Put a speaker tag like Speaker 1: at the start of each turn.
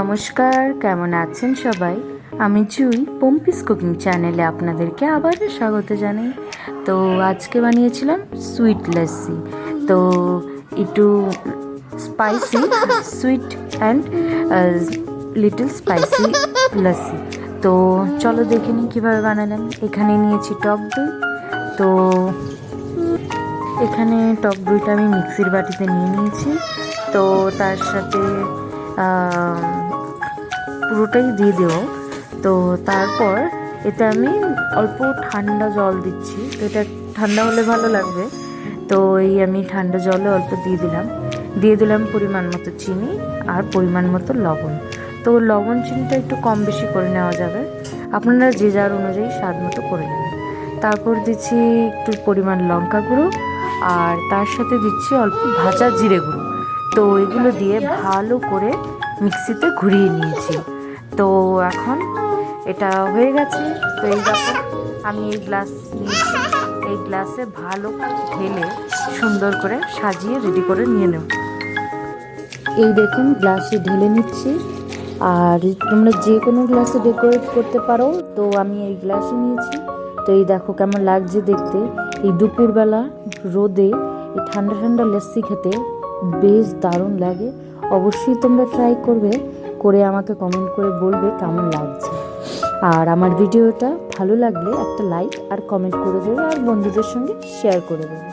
Speaker 1: নমস্কার, কেমন আছেন সবাই? আমি জুই, পম্পিস কুকিং চ্যানেলে আপনাদেরকে আবারও স্বাগত জানাই। তো আজকে বানিয়েছিলাম সুইট লস্যি তো একটু spicy, sweet and little spicy lassi তো চলো দেখে নিই কীভাবে বানালাম। এখানে নিয়েছি টক দই। তো এখানে টক দইটা আমি মিক্সির বাটিতে নিয়ে নিয়েছি। তো তার সাথে পুরোটাই দিয়ে দেবো। তো তারপর এতে আমি অল্প ঠান্ডা জল দিচ্ছি। তো এটা ঠান্ডা হলে ভালো লাগবে। তো এই আমি ঠান্ডা জলে অল্প দিয়ে দিলাম। দিয়ে দিলাম পরিমাণ মতো চিনি আর পরিমাণ মতো লবণ। তো লবণ চিনিটা একটু কম বেশি করে নেওয়া যাবে। আপনারা যে যার অনুযায়ী স্বাদ মতো করে নেবেন। তারপর দিচ্ছি একটু পরিমাণ লঙ্কা গুঁড়ো আর তার সাথে দিচ্ছি অল্প ভাজা জিরে গুঁড়ো। তো এগুলো দিয়ে ভালো করে মিক্সিতে ঘুরিয়ে নিয়েছি। তো এখন এটা হয়ে গেছে। তো এই দেখো, আমি এই গ্লাস নিয়েছি। এই গ্লাসে ভালো ঢেলে সুন্দর করে সাজিয়ে রেডি করে নিয়ে নেব। এই দেখুন গ্লাসে ঢেলে নিচ্ছি। আর তোমরা যে কোনো গ্লাসে ডেকোরেট করতে পারো। তো আমি এই গ্লাসে নিয়েছি। তো এই দেখো কেমন লাগছে দেখতে। এই দুপুরবেলা রোদে এই ঠান্ডা ঠান্ডা লস্যি খেতে বেশ দারুণ লাগে। অবশ্যই তোমরা ট্রাই করবে। করে আমাকে কমেন্ট করে বলবে কেমন লাগছে। আর আমার ভিডিওটা ভালো লাগলে একটা লাইক আর কমেন্ট করে দেবে আর বন্ধুদের সঙ্গে শেয়ার করে দেবে।